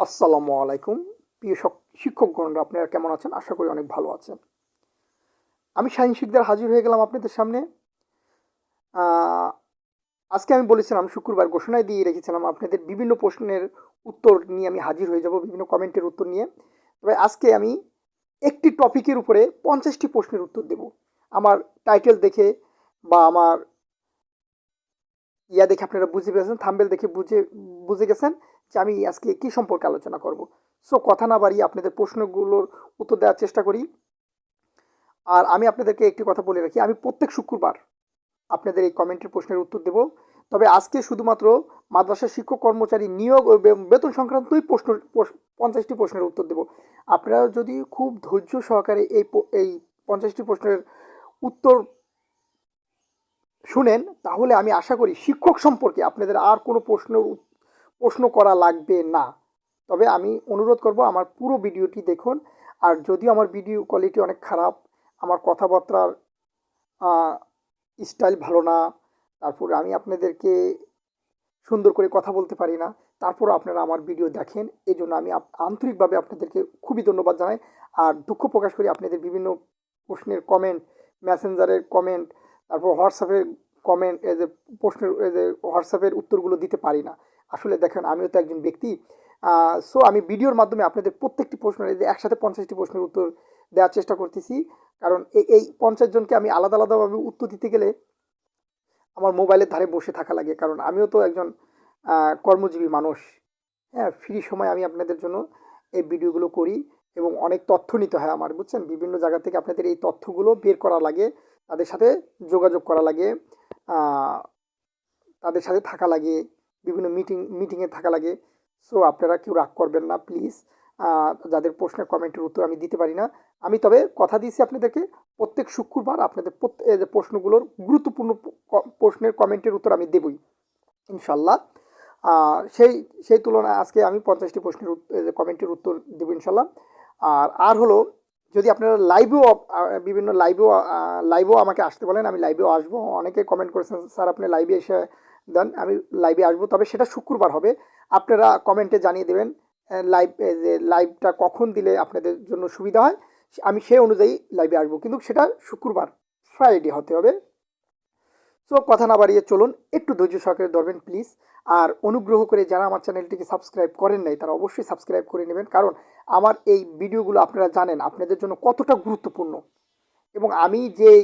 আসসালামু আলাইকুম। প্রিয় শক- শিক্ষকগণরা আপনারা কেমন আছেন? আশা করি অনেক ভালো আছেন। আমি শাহিন শিকদার হাজির হয়ে গেলাম আপনাদের সামনে। আজকে আমি বলেছিলাম, শুক্রবার ঘোষণায় দিয়ে রেখেছিলাম আপনাদের বিভিন্ন প্রশ্নের উত্তর নিয়ে আমি হাজির হয়ে যাব, বিভিন্ন কমেন্টের উত্তর নিয়ে। তবে আজকে আমি একটি টপিকের উপরে পঞ্চাশটি প্রশ্নের উত্তর দেব। আমার টাইটেল দেখে বা আমার ইয়া দেখে আপনারা বুঝে পেয়েছেন থাম্বেল দেখে বুঝে বুঝে গেছেন। যে আমি আজকে কি সম্পর্কে আলোচনা করব? সো কথা না বাড়িয়ে আপনাদের প্রশ্নগুলোর উত্তর দেওয়ার চেষ্টা করি। আর আমি আপনাদেরকে একটি কথা বলে রাখি, আমি প্রত্যেক শুক্রবার আপনাদের এই কমেন্টের প্রশ্নের উত্তর দেব। তবে আজকে শুধুমাত্র মাদ্রাসা শিক্ষক কর্মচারী নিয়োগ ও বেতন সংক্রান্তই প্রশ্ন পঞ্চাশটি প্রশ্নের উত্তর দেব। আপনারা যদি খুব ধৈর্য সহকারে এই এই পঞ্চাশটি প্রশ্নের উত্তর শুনেন, তাহলে আমি আশা করি শিক্ষক সম্পর্কে আপনাদের আর কোনো প্রশ্ন প্রশ্ন করা লাগবে না। তবে আমি অনুরোধ করব আমার পুরো ভিডিওটি দেখুন। আর যদিও আমার ভিডিও কোয়ালিটি অনেক খারাপ, আমার কথাবার্তার স্টাইল ভালো না, তারপরে আমি আপনাদেরকে সুন্দর করে কথা বলতে পারি না তারপরও আপনারা আমার ভিডিও দেখেন। এই জন্য আমি আন্তরিকভাবে আপনাদেরকে খুবই ধন্যবাদ জানাই। আর দুঃখ প্রকাশ করি আপনাদের বিভিন্ন প্রশ্নের কমেন্ট মেসেঞ্জারের কমেন্ট তারপর হোয়াটসঅ্যাপের কমেন্ট এই যে প্রশ্নের, এই যে হোয়াটসঅ্যাপের উত্তরগুলো দিতে পারি না। আসলে দেখেন, আমিও তো একজন ব্যক্তি সো আমি ভিডিওর মাধ্যমে আপনাদের প্রত্যেকটি প্রশ্নের একসাথে পঞ্চাশটি প্রশ্নের উত্তর দেওয়ার চেষ্টা করতেছি। কারণ এই এই পঞ্চাশ জনকে আমি আলাদা আলাদাভাবে উত্তর দিতে গেলে আমার মোবাইলের ধারে বসে থাকা লাগে। কারণ আমিও তো একজন কর্মজীবী মানুষ। হ্যাঁ ফ্রি সময় আমি আপনাদের জন্য এই ভিডিওগুলো করি এবং অনেক তথ্য নিতে হয় আমার, বুঝছেন? বিভিন্ন জায়গা থেকে আপনাদের এই তথ্যগুলো বের করা লাগে, তাদের সাথে যোগাযোগ করা লাগে তাদের সাথে থাকা লাগে। বিভিন্ন মিটিং মিটিংয়ে থাকা লাগে। সো আপনারা কেউ রাগ করবেন না প্লিজ যাদের প্রশ্নের কমেন্টের উত্তর আমি দিতে পারি না। আমি তবে কথা দিয়েছি আপনাদেরকে, প্রত্যেক শুক্রবার আপনাদের প্রত্যেক প্রশ্নগুলোর গুরুত্বপূর্ণ প্রশ্নের কমেন্টের উত্তর আমি দেবই, ইনশাল্লাহ। সেই সেই তুলনায় আজকে আমি পঞ্চাশটি প্রশ্নের কমেন্টের উত্তর দেবো ইনশাল্লাহ। আর আর হলো, যদি আপনারা লাইভেও বিভিন্ন লাইভেও লাইভেও আমাকে আসতে বলেন, আমি লাইভেও আসব। অনেকে কমেন্ট করেছেন, স্যার, আপনি লাইভে এসে দেন, আমি লাইভে আসব। তবে সেটা শুক্রবার হবে। আপনারা কমেন্টে জানিয়ে দেবেন লাইভ যে লাইভটা কখন দিলে আপনাদের জন্য সুবিধা হয়, আমি সেই অনুযায়ী লাইভে আসব। কিন্তু সেটা শুক্রবার ফ্রাইডে হতে হবে। সো কথা না বাড়িয়ে চলুন, একটু ধৈর্য সহকারে ধরবেন প্লিজ আর অনুগ্রহ করে যারা আমার চ্যানেলটিকে সাবস্ক্রাইব করেন নাই, তারা অবশ্যই সাবস্ক্রাইব করে নেবেন। কারণ আমার এই ভিডিওগুলো আপনারা জানেন, আপনাদের জন্য কতটা গুরুত্বপূর্ণ। এবং আমি যেই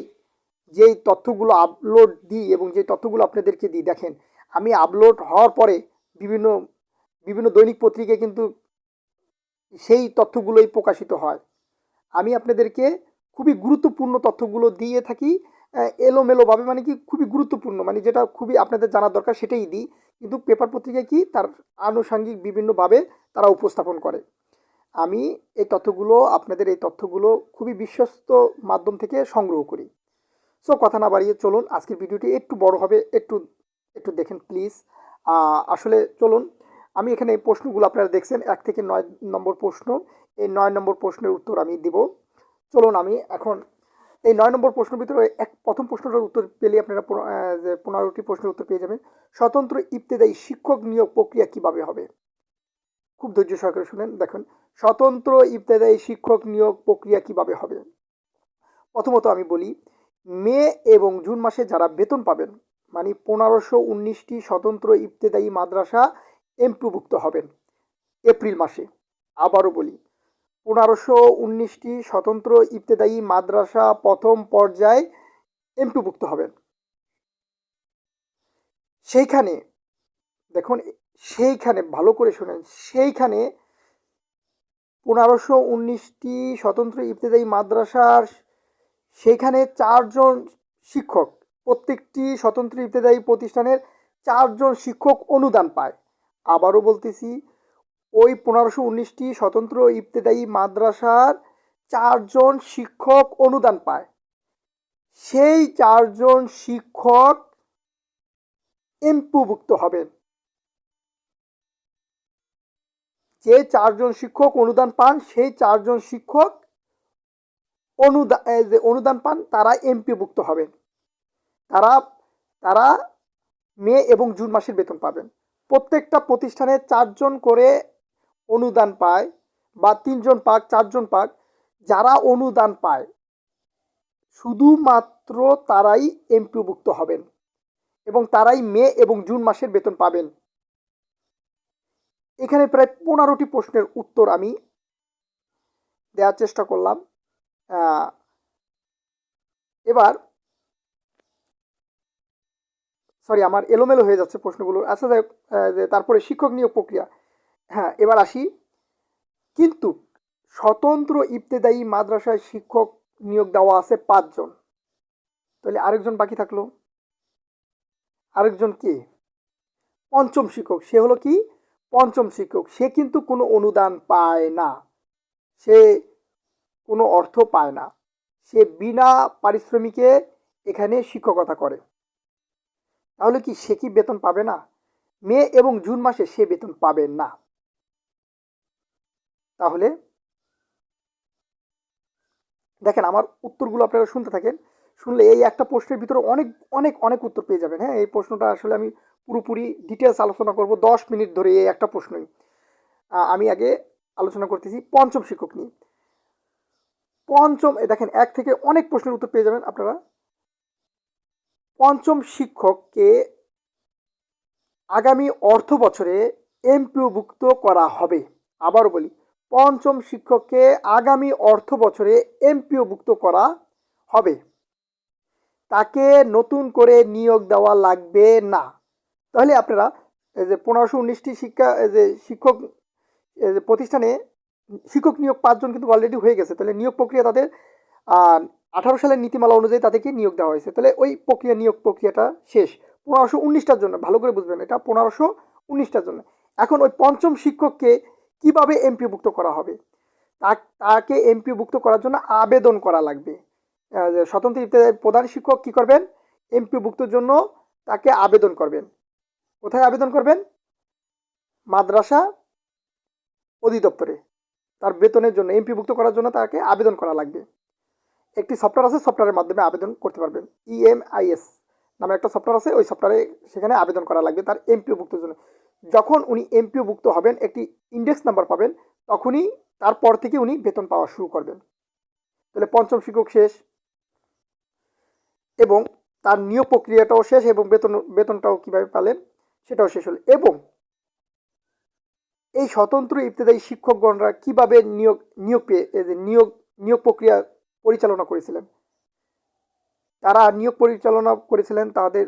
যেই তথ্যগুলো আপলোড দিই এবং যে তথ্যগুলো আপনাদেরকে দিই, দেখেন, আমি আপলোড হওয়ার পরে বিভিন্ন বিভিন্ন দৈনিক পত্রিকায় কিন্তু সেই তথ্যগুলোই প্রকাশিত হয়। আমি আপনাদেরকে খুবই গুরুত্বপূর্ণ তথ্যগুলো দিয়ে থাকি এলোমেলোভাবে মানে কি খুবই গুরুত্বপূর্ণ মানে যেটা খুবই আপনাদের জানার দরকার সেটাই দিই, কিন্তু পেপার পত্রিকায় কি তার আনুষঙ্গিক বিভিন্নভাবে তারা উপস্থাপন করে। আমি এই তথ্যগুলো, আপনাদের এই তথ্যগুলো খুবই বিশ্বস্ত মাধ্যম থেকে সংগ্রহ করি। সো কথা না বাড়িয়ে চলুন, আজকের ভিডিওটি একটু বড় হবে, একটু একটু দেখেন প্লিজ আসলে চলুন, আমি এখানে এই প্রশ্নগুলো আপনারা দেখছেন, এক থেকে নয় নম্বর প্রশ্ন। এই নয় নম্বর প্রশ্নের উত্তর আমি দিব। চলুন আমি এখন এই নয় নম্বর প্রশ্নের ভিতরে এক, প্রথম প্রশ্নটার উত্তর পেলে আপনারা পনেরোটি প্রশ্নের উত্তর পেয়ে যাবেন। স্বতন্ত্র ইবতেদায়ী শিক্ষক নিয়োগ প্রক্রিয়া কীভাবে হবে? খুব ধৈর্য সহকারে শুনেন, দেখুন। স্বতন্ত্র ইবতেদায়ী শিক্ষক নিয়োগ প্রক্রিয়া কীভাবে হবে? প্রথমত আমি বলি মে এবং জুন মাসে যারা বেতন পাবেন মানে পনেরোশো উনিশটি স্বতন্ত্র ইবতেদায়ী মাদ্রাসা এমপিভুক্ত হবেন এপ্রিল মাসে। আবারও বলি, পনেরোশো উনিশটি স্বতন্ত্র ইবতেদায়ী মাদ্রাসা প্রথম পর্যায়ে এমপিভুক্ত হবেন। সেইখানে, দেখুন, সেইখানে, ভালো করে শোনেন, সেইখানে পনেরোশো উনিশটি স্বতন্ত্র ইবতেদায়ী মাদ্রাসার সেইখানে চারজন শিক্ষক, প্রত্যেকটি স্বতন্ত্র ইফতেদায়ী প্রতিষ্ঠানের চারজন শিক্ষক অনুদান পায়। আবারও বলতেছি, ওই পনেরোশো উনিশটি স্বতন্ত্র ইফতেদায়ী মাদ্রাসার চারজন শিক্ষক অনুদান পায়। সেই চারজন শিক্ষক এমপিভুক্ত হবেন। যে চারজন শিক্ষক অনুদান পান, সেই চারজন শিক্ষক অনুদান যে অনুদান পান, তারা এমপিভুক্ত হবেন তারা তারা মে এবং জুন মাসের বেতন পাবেন। প্রত্যেকটা প্রতিষ্ঠানে চারজন করে অনুদান পায় বা তিনজন পাক, চারজন পাক, যারা অনুদান পায়, শুধুমাত্র তারাই এমপিভুক্ত হবেন এবং তারাই মে এবং জুন মাসের বেতন পাবেন। এখানে প্রায় পনেরোটি প্রশ্নের উত্তর আমি দেওয়ার চেষ্টা করলাম। এবার সরি আমার এলোমেলো হয়ে যাচ্ছে প্রশ্নগুলো। আচ্ছা যাই তারপরে শিক্ষক নিয়োগ প্রক্রিয়া। হ্যাঁ এবার আসি। কিন্তু স্বতন্ত্র ইবতেদায়ী মাদ্রাসায় শিক্ষক নিয়োগ দেওয়া আছে পাঁচজন। তাহলে আরেকজন বাকি থাকল। আরেকজন কে? পঞ্চম শিক্ষক। সে হলো কি? পঞ্চম শিক্ষক। সে কিন্তু কোনো অনুদান পায় না। সে কোনো অর্থ পায় না। সে বিনা পারিশ্রমিকে এখানে শিক্ষকতা করে। তাহলে কি সে কি বেতন পাবে না? মে এবং জুন মাসে সে বেতন পাবে না। তাহলে দেখেন, আমার উত্তরগুলো আপনারা শুনতে থাকেন। শুনলে এই একটা প্রশ্নের ভিতরে অনেক অনেক অনেক উত্তর পেয়ে যাবেন। হ্যাঁ এই প্রশ্নটা আসলে আমি পুরোপুরি ডিটেলস আলোচনা করব দশ মিনিট ধরে এই একটা প্রশ্নই। আমি আগে আলোচনা করতেছি পঞ্চম শিক্ষক নিয়ে। পঞ্চম দেখেন, এক থেকে অনেক প্রশ্নের উত্তর পেয়ে যাবেন আপনারা। পঞ্চম শিক্ষককে আগামী অর্থ বছরে এমপিওভুক্ত করা হবে? আবারও বলি, পঞ্চম শিক্ষককে আগামী অর্থ বছরে এমপিওভুক্ত করা হবে? তাকে নতুন করে নিয়োগ দেওয়া লাগবে না। তাহলে আপনারা যে পনেরোশো উনিশটি শিক্ষা যে শিক্ষক প্রতিষ্ঠানে শিক্ষক নিয়োগ পাঁচজন কিন্তু অলরেডি হয়ে গেছে। তাহলে নিয়োগ প্রক্রিয়া তাদের আঠারো সালের নীতিমালা অনুযায়ী তাদেরকে নিয়োগ দেওয়া হয়েছে। তাহলে ওই প্রক্রিয়া, নিয়োগ প্রক্রিয়াটা শেষ। পনেরোশো উনিশটার জন্য, ভালো করে বুঝবেন এটা, পনেরোশো উনিশটার জন্য। এখন ওই পঞ্চম শিক্ষককে কীভাবে এমপিভুক্ত করা হবে? তাকে এমপিভুক্ত করার জন্য আবেদন করা লাগবে। স্বতন্ত্র প্রধান শিক্ষক কি করবেন? এমপিভুক্তর জন্য তাকে আবেদন করবেন। কোথায় আবেদন করবেন? মাদ্রাসা অধিদপ্তরে। তার বেতনের জন্য এমপিভুক্ত করার জন্য তাকে আবেদন করা লাগবে। একটি সফটওয়্যার আছে সফটওয়্যারের মাধ্যমে আবেদন করতে পারবেন। E ইএমআইএস নামে একটা সফটওয়্যার আছে, ওই সফটওয়্যারে সেখানে আবেদন করা লাগবে তার এমপিওভুক্তর জন্য। যখন উনি এমপিওভুক্ত হবেন, একটি ইন্ডেক্স নাম্বার পাবেন, তখনই তারপর থেকে উনি বেতন পাওয়া শুরু করবেন। তাহলে পঞ্চম শিক্ষক শেষ। এবং তার নিয়োগ প্রক্রিয়াটাও শেষ এবং বেতন, বেতনটাও কীভাবে পেলেন, সেটাও শেষ হলো। এবং এই স্বতন্ত্র ইবতেদায়ী শিক্ষকগণরা কীভাবে নিয়োগ নিয়োগ পেয়ে নিয়োগ নিয়োগ প্রক্রিয়া পরিচালনা করেছিলেন? তারা নিয়োগ পরিচালনা করেছিলেন, তাদের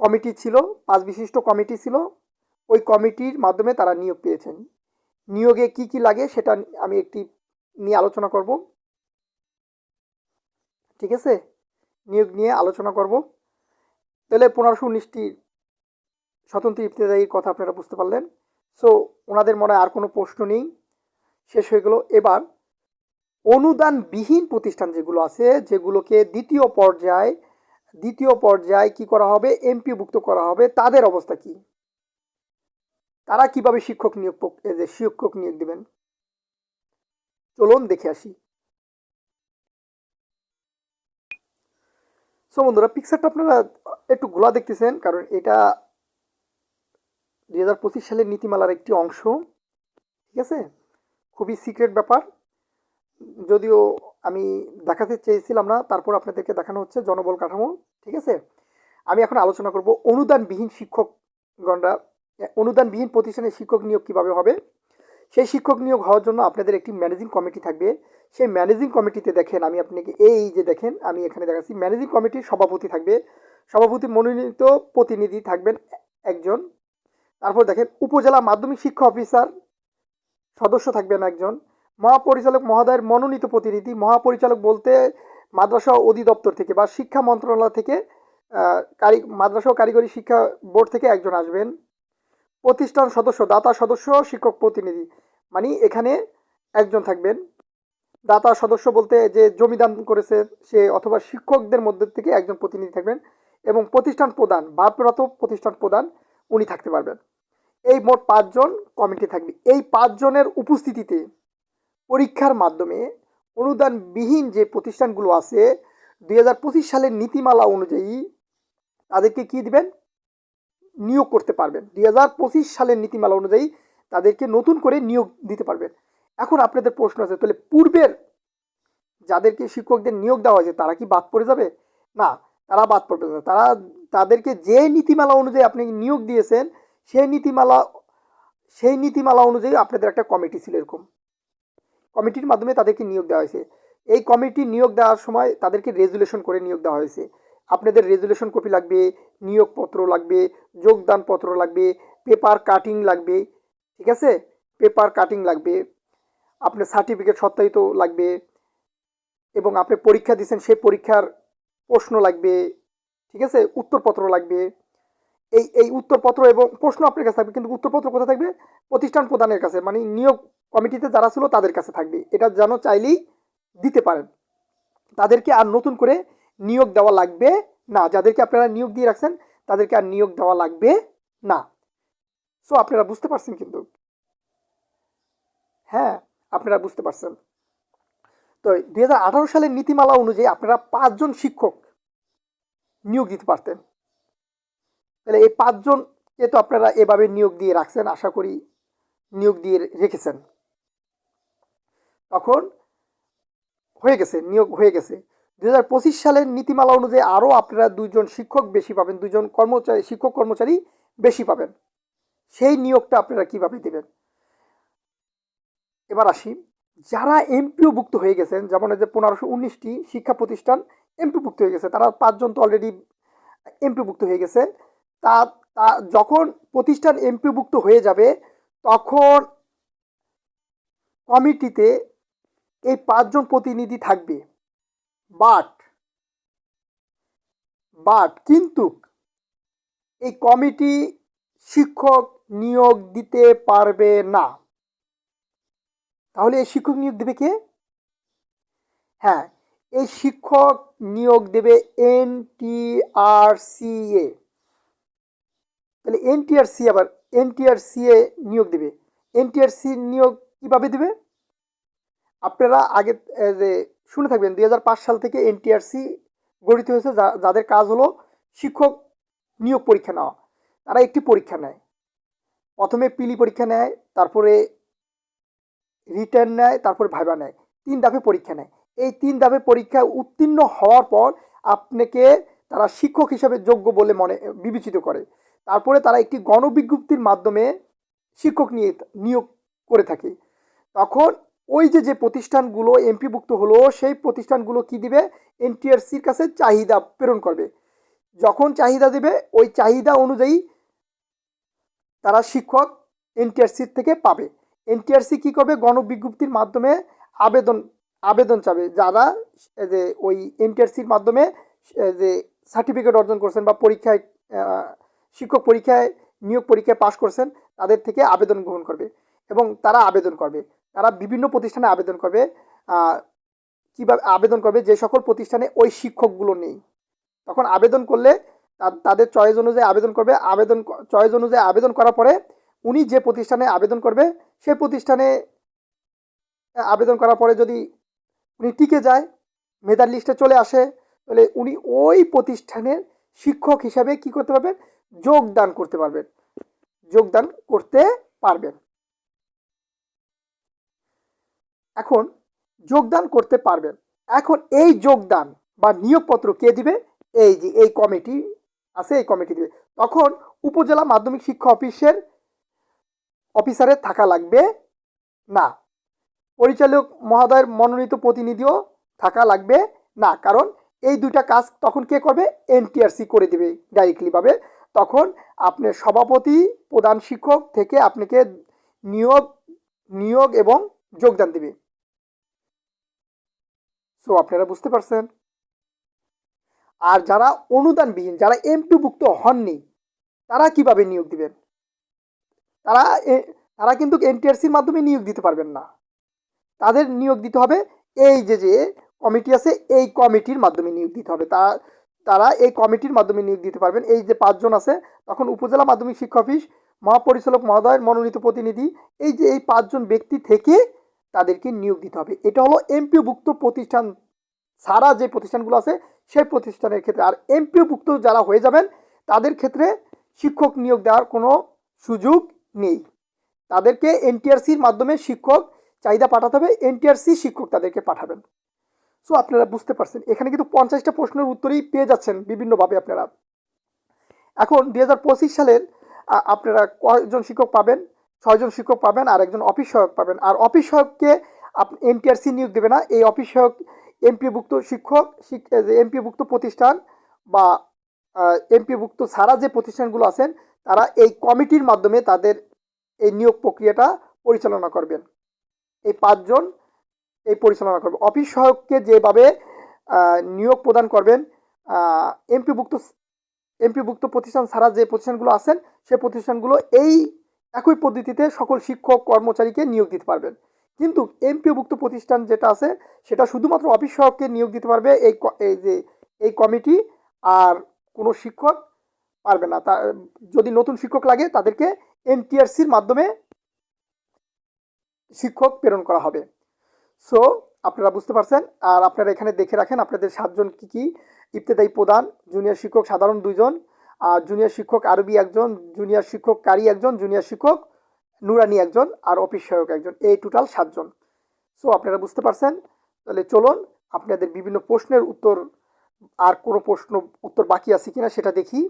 কমিটি ছিল, পাঁচ বিশিষ্ট কমিটি ছিল। ওই কমিটির মাধ্যমে তারা নিয়োগ পেয়েছেন। নিয়োগে কি কি লাগে সেটা আমি একটি নিয়ে আলোচনা করব। ঠিক আছে? নিয়োগ নিয়ে আলোচনা করব। তাহলে পনেরোশো উনিশটি স্বতন্ত্র ইফতেদায়ীর কথা আপনারা বুঝতে পারলেন। সো ওনাদের মনে আর কোনো প্রশ্ন নেই। শেষ হয়ে গেল। এবার অনুদানবিহীন প্রতিষ্ঠান যেগুলো আছে, যেগুলোকে দ্বিতীয় পর্যায়ে দ্বিতীয় পর্যায়ে কি করা হবে? এমপিভুক্ত করা হবে। তাদের অবস্থা কি? তারা কীভাবে শিক্ষক নিয়োগ শিক্ষক নিয়োগ দেবেন? চলুন দেখে আসি। সো বন্ধুরা পিকচারটা আপনারা একটু গোলা দেখতেছেন, কারণ এটা দুই হাজার পঁচিশ সালের নীতিমালার একটি অংশ, ঠিক আছে? খুবই সিক্রেট ব্যাপার। যদিও আমি দেখাতে চেয়েছিলাম না, তারপর আপনাদেরকে দেখানো হচ্ছে জনবল কাঠামো, ঠিক আছে? আমি এখন আলোচনা করব অনুদানবিহীন শিক্ষকগণরা, অনুদানবিহীন প্রতিষ্ঠানে শিক্ষক নিয়োগ কীভাবে হবে? সেই শিক্ষক নিয়োগ হওয়ার জন্য আপনাদের একটি ম্যানেজিং কমিটি থাকবে। সেই ম্যানেজিং কমিটিতে দেখেন, আমি আপনাকে এই যে দেখেন, আমি এখানে দেখাচ্ছি, ম্যানেজিং কমিটির সভাপতি থাকবে। সভাপতি মনোনীত প্রতিনিধি থাকবেন একজন তারপর দেখেন, উপজেলা মাধ্যমিক শিক্ষা অফিসার সদস্য থাকবেন একজন। মহাপরিচালক মহোদয়ের মনোনীত প্রতিনিধি। মহাপরিচালক বলতে মাদ্রাসা অধিদপ্তর থেকে বা শিক্ষা মন্ত্রণালয় থেকে কারি, মাদ্রাসা কারিগরি শিক্ষা বোর্ড থেকে একজন আসবেন। প্রতিষ্ঠান সদস্য, দাতা সদস্য, শিক্ষক প্রতিনিধি মানে এখানে একজন থাকবেন। দাতা সদস্য বলতে যে জমিদান করেছে সে অথবা শিক্ষকদের মধ্যে থেকে একজন প্রতিনিধি থাকবেন এবং প্রতিষ্ঠান প্রধান, ভারপ্রাপ্ত প্রতিষ্ঠান প্রধান। উনি থাকতে পারবেন। এই মোট পাঁচজন কমিটি থাকবে। এই পাঁচজনের উপস্থিতিতে পরীক্ষার মাধ্যমে অনুদানবিহীন যে প্রতিষ্ঠানগুলো আছে, দুই হাজার পঁচিশ সালের নীতিমালা অনুযায়ী তাদেরকে কি দিবেন? নিয়োগ করতে পারবেন। দুই হাজার পঁচিশ সালের নীতিমালা অনুযায়ী তাদেরকে নতুন করে নিয়োগ দিতে পারবেন। এখন আপনাদের প্রশ্ন আছে, তাহলে পূর্বের যাদেরকে শিক্ষকদের নিয়োগ দেওয়া হয়েছে, তারা কি বাদ পড়ে যাবে? না, তারা বাদ পড়বে না। তারা তাদেরকে যে নীতিমালা অনুযায়ী আপনি নিয়োগ দিয়েছেন, সেই নীতিমালা সেই নীতিমালা অনুযায়ী আপনাদের একটা কমিটি ছিল এরকম। কমিটির মাধ্যমে তাদেরকে নিয়োগ দেওয়া হয়েছে। এই কমিটি নিয়োগ দেওয়ার সময় তাদেরকে রেজুলেশন করে নিয়োগ দেওয়া হয়েছে। আপনাদের রেজুলেশন কপি লাগবে, নিয়োগপত্র লাগবে, যোগদানপত্র লাগবে, পেপার কাটিং লাগবে, ঠিক আছে? পেপার কাটিং লাগবে, আপনার সার্টিফিকেট সত্যায়িত লাগবে এবং আপনি পরীক্ষা দিয়েছেন, সেই পরীক্ষার প্রশ্ন লাগবে ঠিক আছে? উত্তরপত্র লাগবে। এই এই উত্তরপত্র এবং প্রশ্ন আপনার কাছে থাকবে, কিন্তু উত্তরপত্র কোথায় থাকবে? প্রতিষ্ঠান প্রদানের কাছে মানে নিয়োগ কমিটিতে যারা ছিল তাদের কাছে থাকবে। এটা যেন চাইলেই দিতে পারেন। তাদেরকে আর নতুন করে নিয়োগ দেওয়া লাগবে না। যাদেরকে আপনারা নিয়োগ দিয়ে রাখছেন, তাদেরকে আর নিয়োগ দেওয়া লাগবে না। সো আপনারা বুঝতে পারছেন কিন্তু? হ্যাঁ আপনারা বুঝতে পারছেন। তো, দুই হাজার আঠারো সালের নীতিমালা অনুযায়ী আপনারা পাঁচজন শিক্ষক নিয়োগ দিতে পারতেন। তাহলে এই পাঁচজনকে তো আপনারা এভাবে নিয়োগ দিয়ে রাখছেন, আশা করি নিয়োগ দিয়ে রেখেছেন। তখন হয়ে গেছে, নিয়োগ হয়ে গেছে। দু হাজার পঁচিশ সালের নীতিমালা অনুযায়ী আরও আপনারা দুজন শিক্ষক বেশি পাবেন দুজন কর্মচারী, শিক্ষক কর্মচারী বেশি পাবেন। সেই নিয়োগটা আপনারা কীভাবে দেবেন? এবার আসি। যারা এমপিওভুক্ত হয়ে গেছেন, যেমন যে পনেরোশো উনিশটি শিক্ষা প্রতিষ্ঠান এমপিভুক্ত হয়ে গেছে, তারা পাঁচজন তো অলরেডি এমপিভুক্ত হয়ে গেছে তা তা যখন প্রতিষ্ঠান এমপিভুক্ত হয়ে যাবে, তখন কমিটিতে এই পাঁচজন প্রতিনিধি থাকবে। বাট বাট কিন্তু এই কমিটি শিক্ষক নিয়োগ দিতে পারবে না। তাহলে এই শিক্ষক নিয়োগ দেবে কে? হ্যাঁ এই শিক্ষক নিয়োগ দেবে N T R C A. তাহলে এনটিআরসি আবার এনটিআরসিএ নিয়োগ দেবে। এনটিআরসি নিয়োগ কীভাবে দেবে? আপনারা আগে শুনে থাকবেন, দুই হাজার পাঁচ সাল থেকে এনটিআরসি গঠিত হয়েছে যাদের কাজ হলো শিক্ষক নিয়োগ পরীক্ষা নেওয়া। তারা একটি পরীক্ষা নেয়। প্রথমে পিলি পরীক্ষা নেয়, তারপরে রিটার্ন নেয়, তারপর ভাইবা নেয়। তিন ধাপে পরীক্ষা নেয়। এই তিন ধাপে পরীক্ষায় উত্তীর্ণ হওয়ার পর আপনাকে তারা শিক্ষক হিসাবে যোগ্য বলে মনে, বিবেচিত করে। তারপরে তারা একটি গণবিজ্ঞপ্তির মাধ্যমে শিক্ষক নিয়ে নিয়োগ করে থাকে। তখন ওই যে যে প্রতিষ্ঠানগুলো এমপিভুক্ত হলো, সেই প্রতিষ্ঠানগুলো কি দিবে? এনটিআরসির কাছে চাহিদা প্রেরণ করবে। যখন চাহিদা দেবে, ওই চাহিদা অনুযায়ী তারা শিক্ষক এনটিআরসির থেকে পাবে। এনটিআরসি কি করবে? গণবিজ্ঞপ্তির মাধ্যমে আবেদন আবেদন চাবে। যারা যে ওই এনটিআরসির মাধ্যমে যে সার্টিফিকেট অর্জন করছেন বা পরীক্ষায় শিক্ষক পরীক্ষায়, নিয়োগ পরীক্ষায় পাশ করছেন, তাদের থেকে আবেদন গ্রহণ করবে এবং তারা আবেদন করবে। তারা বিভিন্ন প্রতিষ্ঠানে আবেদন করবে কীভাবে আবেদন করবে যে সকল প্রতিষ্ঠানে ওই শিক্ষকগুলো নেই। তখন আবেদন করলে তাদের চয়েস অনুযায়ী আবেদন করবে। আবেদন চয়েস অনুযায়ী আবেদন করার পরে উনি যে প্রতিষ্ঠানে আবেদন করবে সেই প্রতিষ্ঠানে আবেদন করার পরে যদি উনি টিকে যায়, মেধার লিস্টে চলে আসে, তাহলে উনি ওই প্রতিষ্ঠানের শিক্ষক হিসাবে কি করতে পারবেন? যোগদান করতে পারবেন। যোগদান করতে পারবেন। এখন যোগদান করতে পারবেন। এখন এই যোগদান বা নিয়োগপত্র কে দিবে? এই যে, এই কমিটি আছে, এই কমিটি দিবে। তখন উপজেলা মাধ্যমিক শিক্ষা অফিসের অফিসারের থাকা লাগবে? না। পরিচালক মহোদয়ের মনোনীত প্রতিনিধিও থাকা লাগবে? না, কারণ এই দুইটা কাজ তখন কে করবে? এনটিআরসি করে দেবে ডাইরেক্টলিভাবে তখন আপনার সভাপতি, প্রধান শিক্ষক থেকে আপনাকে নিয়োগ নিয়োগ এবং যোগদান দেবে। সো আপনারা বুঝতে পারছেন? আর যারা অনুদানবিহীন, যারা এমপিভুক্ত হননি, তারা কীভাবে নিয়োগ দিবেন? তারা তারা কিন্তু এনটিআরসির মাধ্যমে নিয়োগ দিতে পারবেন না। তাদের নিয়োগ দিতে হবে এই যে যে কমিটি আছে, এই কমিটির মাধ্যমে নিয়োগ দিতে হবে। তারা তারা এই কমিটির মাধ্যমে নিয়োগ দিতে পারবেন। এই যে পাঁচজন আছে, তখন উপজেলা মাধ্যমিক শিক্ষা অফিস, মহাপরিচালক মহোদয়ের মনোনীত প্রতিনিধি, এই যে, এই পাঁচজন ব্যক্তি থেকে তাদেরকে নিয়োগ দিতে হবে। এটা হলো এমপিওভুক্ত প্রতিষ্ঠান ছাড়া যে প্রতিষ্ঠানগুলো আছে, সেই প্রতিষ্ঠানের ক্ষেত্রে। আর এমপিওভুক্ত যারা হয়ে যাবেন, তাদের ক্ষেত্রে শিক্ষক নিয়োগ দেওয়ার কোনো সুযোগ নেই। তাদেরকে এনটিআরসির মাধ্যমে শিক্ষক চাহিদা পাঠাতে হবে এনটিআরসি শিক্ষক তাদেরকে পাঠাবেন। সো আপনারা বুঝতে পারছেন, এখানে কিন্তু পঞ্চাশটা প্রশ্নের উত্তরই পেয়ে যাচ্ছেন বিভিন্নভাবে আপনারা। এখন দুই হাজার পঁচিশ সালের আপনারা কয়জন শিক্ষক পাবেন? ছয়জন শিক্ষক পাবেন, আর একজন অফিস সহায়ক পাবেন। আর অফিস সহায়ককে এনটিআরসি নিয়োগ দেবে না। এই অফিস সহায়ক এমপিভুক্ত শিক্ষক এমপিভুক্ত প্রতিষ্ঠান বা এমপিভুক্ত ছাড়া যে প্রতিষ্ঠানগুলো আছেন, তারা এই কমিটির মাধ্যমে তাদের এই নিয়োগ প্রক্রিয়াটা পরিচালনা করবেন। এই পাঁচজন এই পরিচালনা করবে অফিস সহায়ককে যেভাবে নিয়োগ প্রদান করবেন এমপিভুক্ত এমপিভুক্ত প্রতিষ্ঠান ছাড়া যে প্রতিষ্ঠানগুলো আছেন, সে প্রতিষ্ঠানগুলো এই একই পদ্ধতিতে সকল শিক্ষক কর্মচারীকে নিয়োগ দিতে পারবেন। কিন্তু এমপিভুক্ত প্রতিষ্ঠান যেটা আছে, সেটা শুধুমাত্র অফিস সহায়ককে নিয়োগ দিতে পারবে এই এই যে, এই কমিটি আর কোনো শিক্ষক পারবে না। তা, যদি নতুন শিক্ষক লাগে, তাদেরকে এনটিআরসির মাধ্যমে শিক্ষক প্রেরণ করা হবে। সো আপনারা বুঝতে পারছেন, আর আপনারা এখানে দেখে রাখেন আপনাদের সাতজন কি কি ইবতেদায়ী প্রধান জুনিয়র শিক্ষক সাধারণ দুইজন, আর জুনিয়র শিক্ষক আরবি একজন জুনিয়র শিক্ষক কারি একজন জুনিয়র শিক্ষক নুরানি একজন, আর অফিস সহায়ক একজন। এই টোটাল সাতজন। সো আপনারা বুঝতে পারছেন? তাহলে চলুন, আপনাদের বিভিন্ন প্রশ্নের উত্তর আর কোনো প্রশ্ন উত্তর বাকি আছে কিনা সেটা দেখি।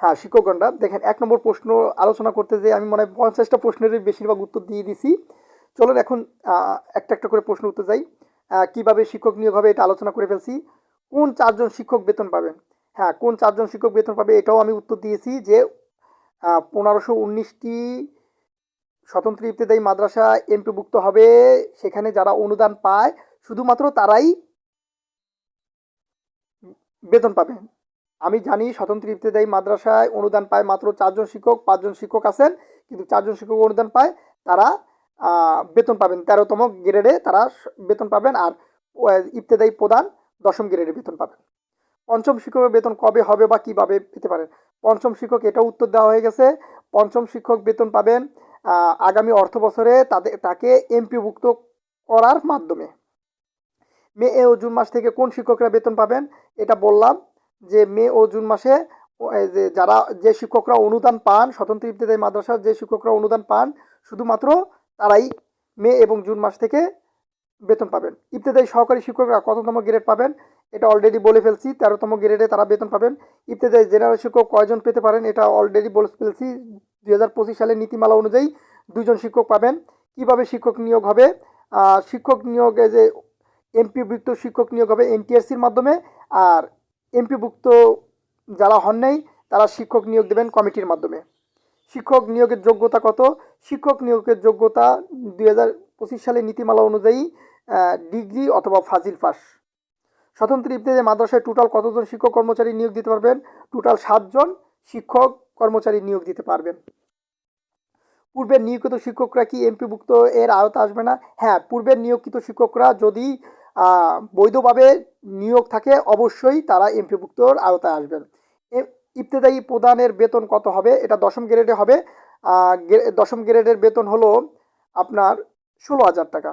হ্যাঁ শিক্ষকগণরা, দেখেন, এক নম্বর প্রশ্ন আলোচনা করতে যে আমি মনে হয় পঞ্চাশটা প্রশ্নের বেশিরভাগ উত্তর দিয়ে দিছি। চলুন এখন একটা একটা করে প্রশ্ন উত্তর যাই। কীভাবে শিক্ষক নিয়োগ হবে এটা আলোচনা করে ফেলছি। কোন চারজন শিক্ষক বেতন পাবেন হ্যাঁ কোন চারজন শিক্ষক বেতন পাবে এটাও আমি উত্তর দিয়েছি যে পনেরোশো উনিশটি স্বতন্ত্র ইবতেদায়ী মাদ্রাসা এমপিভুক্ত হবে। সেখানে যারা অনুদান পায় শুধুমাত্র তারাই বেতন পাবেন। আমি জানি স্বতন্ত্র ইবতেদায়ী মাদ্রাসায় অনুদান পায় মাত্র চারজন শিক্ষক, পাঁচজন শিক্ষক আছেন, কিন্তু চারজন শিক্ষক অনুদান পায়, তারা বেতন পাবেন। তেরোতম গ্রেডে তারা বেতন পাবেন আর ইফতেদায়ী প্রদান দশম গ্রেডে বেতন পাবেন। পঞ্চম শিক্ষকের বেতন কবে হবে বা কীভাবে পেতে পারেন? পঞ্চম শিক্ষক এটা উত্তর দেওয়া হয়ে গেছে। পঞ্চম শিক্ষক বেতন পাবেন আগামী অর্থ বছরে তাদের তাকে এমপিভুক্ত করার মাধ্যমে। মে ও জুন মাস থেকে কোন শিক্ষকরা বেতন পাবেন? এটা বললাম যে মে ও জুন মাসে যে যারা, যে শিক্ষকরা অনুদান পান, স্বতন্ত্র ইবতেদায়ী মাদ্রাসার যে শিক্ষকরা অনুদান পান, শুধুমাত্র তারাই মে এবং জুন মাস থেকে বেতন পাবেন। ইবতেদায়ী সহকারী শিক্ষকরা কততম গ্রেড পাবেন? এটা অলরেডি বলে ফেলছি, তেরোতম গ্রেডে তারা বেতন পাবেন। ইবতেদায়ী জেনারেল শিক্ষক কয়জন পেতে পারেন? এটা অলরেডি বলে ফেলছি, দুই হাজার পঁচিশ সালের নীতিমালা অনুযায়ী দুজন শিক্ষক পাবেন। কীভাবে শিক্ষক নিয়োগ হবে? শিক্ষক নিয়োগে যে এমপিভুক্ত শিক্ষক নিয়োগ হবে এনটিআরসির মাধ্যমে, আর এমপিভুক্ত যারা হন নাই, তারা শিক্ষক নিয়োগ দেবেন কমিটির মাধ্যমে। শিক্ষক নিয়োগের যোগ্যতা কত? শিক্ষক নিয়োগের যোগ্যতা দুই হাজার পঁচিশ সালের নীতিমালা অনুযায়ী ডিগ্রি অথবা ফাজিল পাস। স্বতন্ত্র ইবতেদায়ী মাদ্রাসায় টোটাল কতজন শিক্ষক কর্মচারী নিয়োগ দিতে পারবেন? টোটাল সাতজন শিক্ষক কর্মচারী নিয়োগ দিতে পারবেন। পূর্বের নিয়োগিত শিক্ষকরা কি এমপিভুক্ত এর আওতা আসবে না? হ্যাঁ পূর্বের নিয়োগিত শিক্ষকরা যদি বৈধভাবে নিয়োগ থাকে, অবশ্যই তারা এমপিভুক্তর আওতায় আসবেন। ইবতেদায়ী প্রদানের বেতন কত হবে? এটা দশম গ্রেডে হবে। দশম গ্রেডের বেতন হলো আপনার ষোলো হাজার টাকা।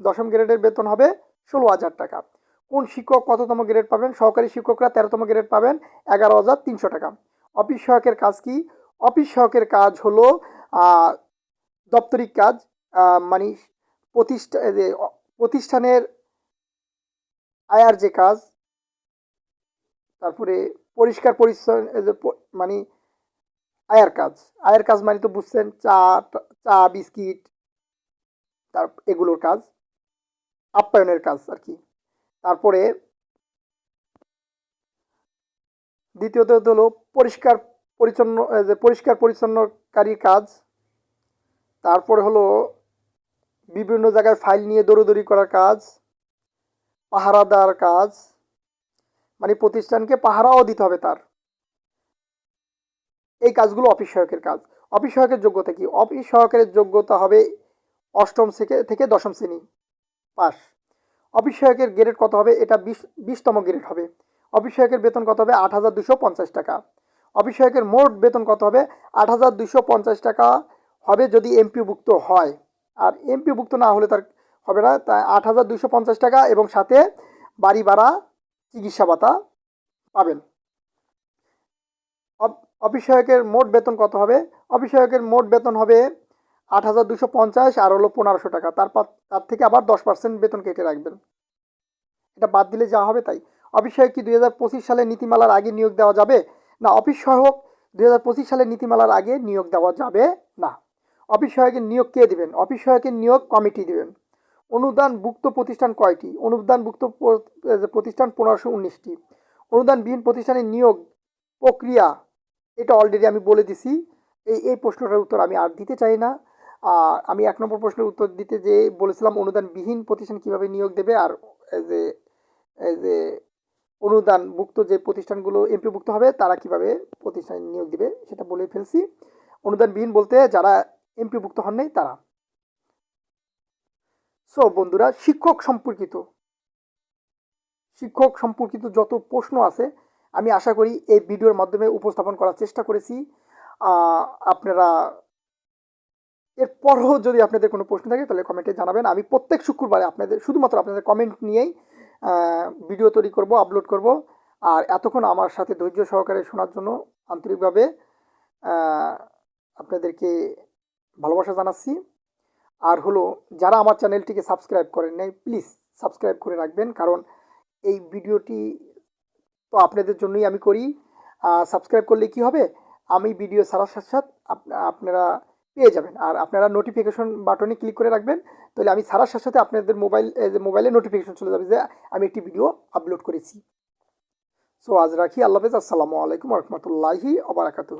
দশম গ্রেডের বেতন হবে ষোলো হাজার টাকা। কোন শিক্ষক কততম গ্রেড পাবেন? সহকারী শিক্ষকরা তেরোতম গ্রেড পাবেন, এগারো হাজার তিনশো টাকা। অফিস সহায়কের কাজ কি? অফিস সহায়কের কাজ হলো দপ্তরিক কাজ মানে প্রতিষ্ঠা প্রতিষ্ঠানের আয়ার যে কাজ, তারপরে পরিষ্কার পরিচ্ছন্ন মানে আয়ার কাজ। আয়ার কাজ মানে তো বুঝছেন, চা চা, বিস্কিট, তার, এগুলোর কাজ, আপ্যায়নের কাজ আর কি। তারপরে দ্বিতীয়ত হলো পরিষ্কার পরিচ্ছন্ন যে পরিষ্কার পরিচ্ছন্নকারীর কাজ। তারপরে হলো বিভিন্ন জায়গায় ফাইল নিয়ে দৌড়দৌড়ি করার কাজ। পাহারা দেওয়ার কাজ মানে প্রতিষ্ঠানকে পাহারাও দিতে হবে তার। এই কাজগুলো অফিস সহায়কের কাজ। অফিস সহায়কের যোগ্যতা কি? অফিস সহায়কের যোগ্যতা হবে অষ্টম থেকে থেকে দশম শ্রেণি পাস। অফিস সহায়কের গ্রেড কত হবে? এটা বিশ, বিশতম গ্রেড হবে। অফিস সহায়কের বেতন কত হবে? আট হাজার দুশো পঞ্চাশ টাকা। অফিস সহায়কের মোট বেতন কত হবে? আট হাজার দুশো পঞ্চাশ টাকা হবে যদি এমপিভুক্ত হয়। আর এমপিভুক্ত না হলে তার হবে না। তাই আট হাজার দুশো পঞ্চাশ টাকা এবং সাথে বাড়ি ভাড়া, চিকিৎসা ভাতা পাবেন। অব- অফিস সহায়কের মোট বেতন কত হবে? অফিস সহায়কের মোট বেতন হবে আট হাজার দুশো পঞ্চাশ, আর হলো পনেরোশো টাকা। তারপর তার থেকে আবার দশ পার্সেন্ট বেতন কেটে রাখবেন। এটা বাদ দিলে যা হবে তাই। অফিস সহায়ক কি দুই হাজার পঁচিশ সালে নীতিমালার আগে নিয়োগ দেওয়া যাবে? না, অফিস সহায়ক দুই হাজার পঁচিশ সালে নীতিমালার আগে নিয়োগ দেওয়া যাবে না। অফিস সহায়কের নিয়োগ কে দেবেন? অফিস সহায়কের নিয়োগ কমিটি দিবেন। অনুদানভুক্ত প্রতিষ্ঠান কয়টি? অনুদানভুক্ত প্রতিষ্ঠান পনেরোশো উনিশটি। অনুদানবিহীন প্রতিষ্ঠানের নিয়োগ প্রক্রিয়া, এটা অলরেডি আমি বলে দিছি। এই এই প্রশ্নটার উত্তর আমি আর দিতে চাই না। আর আমি এক নম্বর প্রশ্নের উত্তর দিতে যে বলেছিলাম, অনুদানবিহীন প্রতিষ্ঠান কীভাবে নিয়োগ দেবে আর যে যে অনুদানভুক্ত যে প্রতিষ্ঠানগুলো এমপিভুক্ত হবে, তারা কীভাবে প্রতিষ্ঠানে নিয়োগ দেবে, সেটা বলে ফেলছি। অনুদানবিহীন বলতে যারা এমপিভুক্ত হন নাই, তারা। সো বন্ধুরা, শিক্ষক সম্পর্কিত। শিক্ষক সম্পর্কিত যত প্রশ্ন আছে, আমি আশা করি এই ভিডিওর মাধ্যমে উপস্থাপন করার চেষ্টা করেছি। আপনারা এরপরও যদি আপনাদের কোনো প্রশ্ন থাকে, তাহলে কমেন্টে জানাবেন। আমি প্রত্যেক শুক্রবারে আপনাদের, শুধুমাত্র আপনাদের কমেন্ট নিয়েই ভিডিও তৈরি করব, আপলোড করব। আর এতক্ষণ আমার সাথে ধৈর্য সহকারে শোনার জন্য আন্তরিকভাবে আপনাদেরকে ভালোবাসা জানাচ্ছি। আর হলো, যারা আমার চ্যানেলটিকে সাবস্ক্রাইব করেন নাই, প্লিজ সাবস্ক্রাইব করে রাখবেন। কারণ এই ভিডিওটি তো আপনাদের জন্যই আমি করি। সাবস্ক্রাইব করলে কি হবে? আমি ভিডিও ছাড়ার সাথে সাথে আপনারা পেয়ে যাবেন। আর আপনারা নোটিফিকেশন বাটনে ক্লিক করে রাখবেন, তাহলে আমি ছাড়ার সাথে সাথে আপনাদের মোবাইল মোবাইলে নোটিফিকেশন চলে যাবে যে আমি একটি ভিডিও আপলোড করেছি। সো আজ রাখি। আল্লাহ হাফেজ। আসসালামু আলাইকুম রহমতুল্লাহি আবরাকাতুহ